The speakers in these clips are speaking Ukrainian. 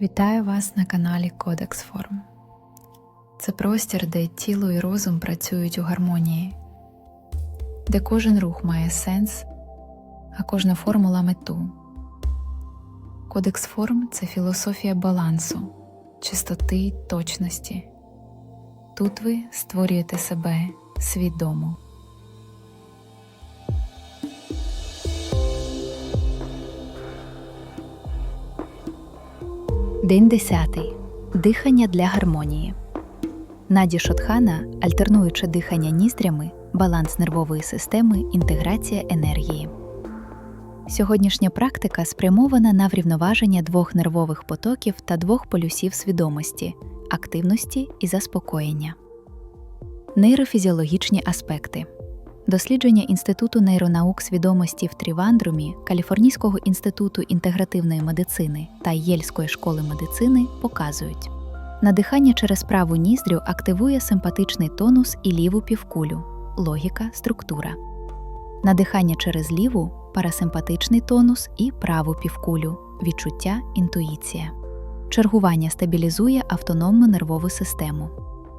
Вітаю вас на каналі Кодекс Форм. Це простір, де тіло і розум працюють у гармонії, де кожен рух має сенс, а кожна формула мету. Кодекс форм це філософія балансу, чистоти й точності. Тут ви створюєте себе свідомо. День 10. Дихання для гармонії. Наді Шотхана, альтернуючи дихання ніздрями, баланс нервової системи, інтеграція енергії. Сьогоднішня практика спрямована на врівноваження двох нервових потоків та двох полюсів свідомості активності і заспокоєння. Нейрофізіологічні аспекти. Дослідження Інституту нейронаук свідомості в Трівандрумі, Каліфорнійського інституту інтегративної медицини та Єльської школи медицини показують, надихання через праву ніздрю активує симпатичний тонус і ліву півкулю, логіка, структура. Надихання через ліву парасимпатичний тонус і праву півкулю, відчуття, інтуїція. Чергування стабілізує автономну нервову систему,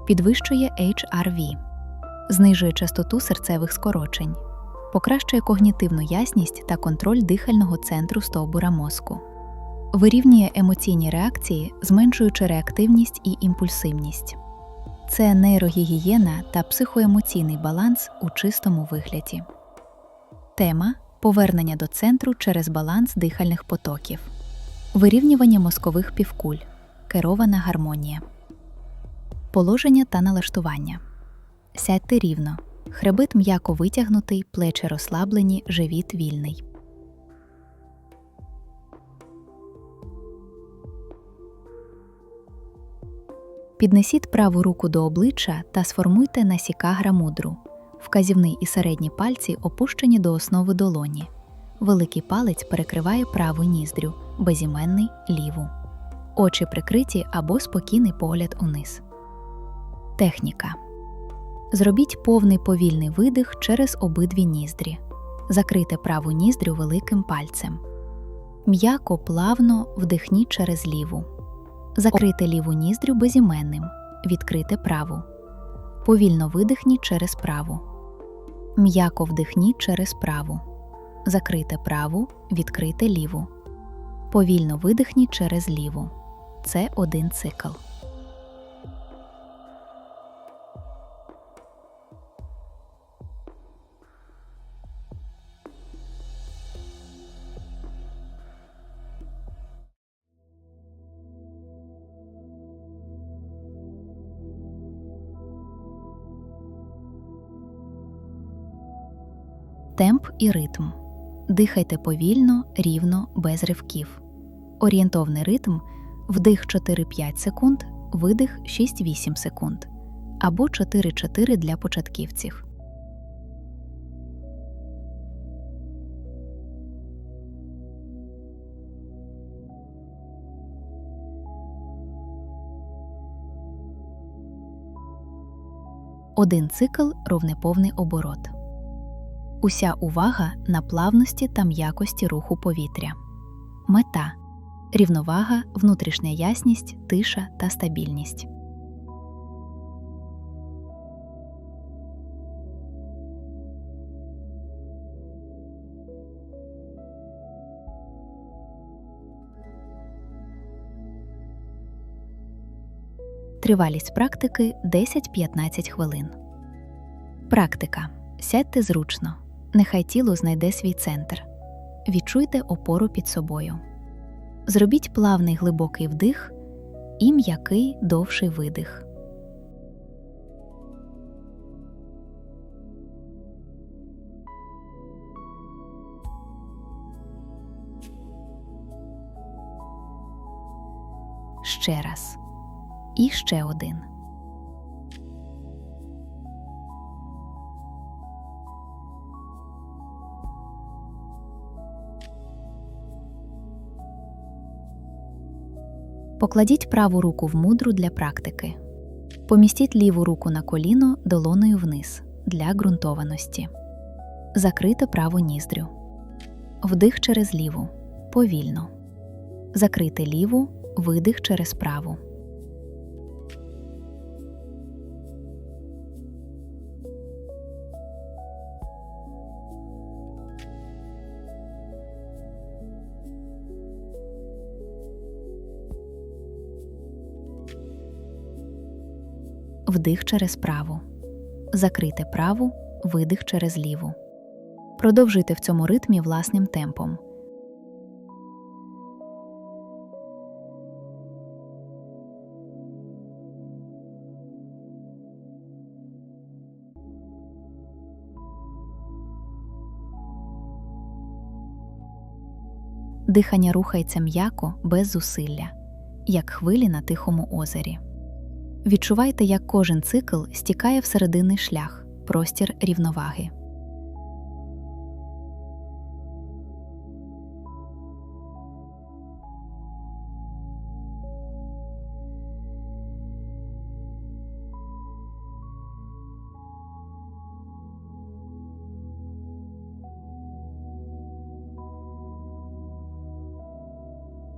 підвищує HRV знижує частоту серцевих скорочень, покращує когнітивну ясність та контроль дихального центру стовбура мозку, вирівнює емоційні реакції, зменшуючи реактивність і імпульсивність. Це нейрогігієна та психоемоційний баланс у чистому вигляді. Тема повернення до центру через баланс дихальних потоків, вирівнювання мозкових півкуль, керована гармонія, положення та налаштування. Сядьте рівно. Хребет м'яко витягнутий, плечі розслаблені, живіт вільний. Піднесіть праву руку до обличчя та сформуйте насікагра мудру. Вказівний і середні пальці опущені до основи долоні. Великий палець перекриває праву ніздрю, безіменний ліву. Очі прикриті або спокійний погляд униз. Техніка. Зробіть повний повільний видих через обидві ніздрі. Закрийте праву ніздрю великим пальцем. М'яко плавно вдихніть через ліву. Закрийте ліву ніздрю безіменним. Відкрийте праву. Повільно видихніть через праву. М'яко вдихніть через праву. Закрийте праву, відкрийте ліву. Повільно видихніть через ліву. Це один цикл. Темп і ритм. Дихайте повільно, рівно, без ривків. Орієнтовний ритм вдих 4-5 секунд, видих 6-8 секунд або 4-4 для початківців. Один цикл ровнеповний оборот. Уся увага на плавності та м'якості руху повітря. Мета рівновага, внутрішня ясність, тиша та стабільність. Тривалість практики 10-15 хвилин. Практика. Сядьте зручно. Нехай тіло знайде свій центр. Відчуйте опору під собою. Зробіть плавний глибокий вдих і м'який довший видих. Ще раз. І ще один. Покладіть праву руку в мудру для практики. Помістіть ліву руку на коліно долоною вниз для ґрунтованості. Закрите праву ніздрю. Вдих через ліву. Повільно. Закрити ліву, видих через праву. Вдих через праву. Закрити праву, видих через ліву. Продовжуйте в цьому ритмі власним темпом. Дихання рухається м'яко, без зусилля, як хвилі на тихому озері. Відчувайте, як кожен цикл стікає в серединний шлях, простір рівноваги.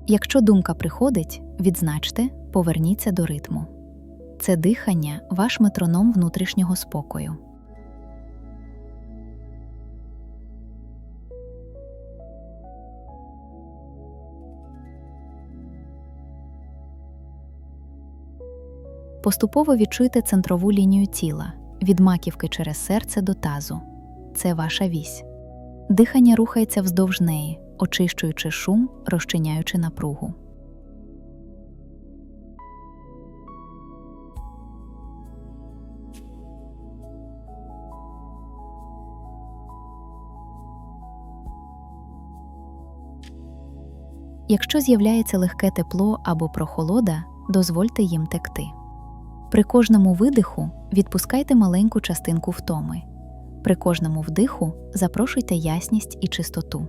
Якщо думка приходить, відзначте, поверніться до ритму. Це дихання ваш метроном внутрішнього спокою. Поступово відчуйте центрову лінію тіла від маківки через серце до тазу. Це ваша вісь. Дихання рухається вздовж неї, очищуючи шум, розчиняючи напругу. Якщо з'являється легке тепло або прохолода, дозвольте їм текти. При кожному видиху відпускайте маленьку частинку втоми. При кожному вдиху запрошуйте ясність і чистоту.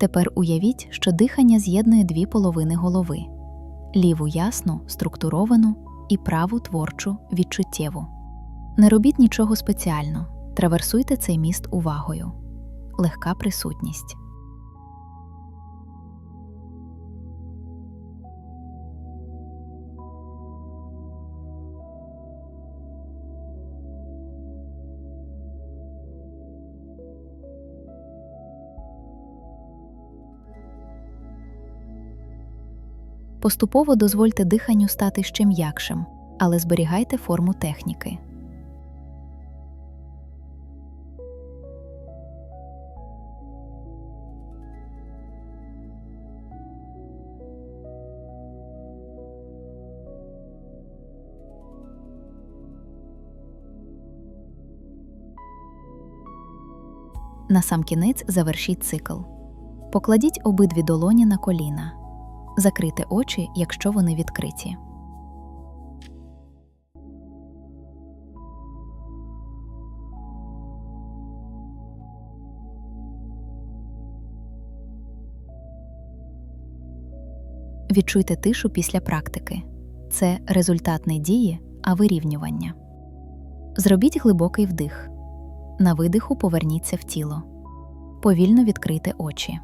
Тепер уявіть, що дихання з'єднує дві половини голови: ліву ясну, структуровану і праву творчу, відчуттєву. Не робіть нічого спеціально, траверсуйте цей міст увагою. Легка присутність. Поступово дозвольте диханню стати ще м'якшим, але зберігайте форму техніки. Насамкінець завершіть цикл. Покладіть обидві долоні на коліна. Закрийте очі, якщо вони відкриті. Відчуйте тишу після практики. Це результат не дії, а вирівнювання. Зробіть глибокий вдих. На видиху поверніться в тіло. Повільно відкрийте очі.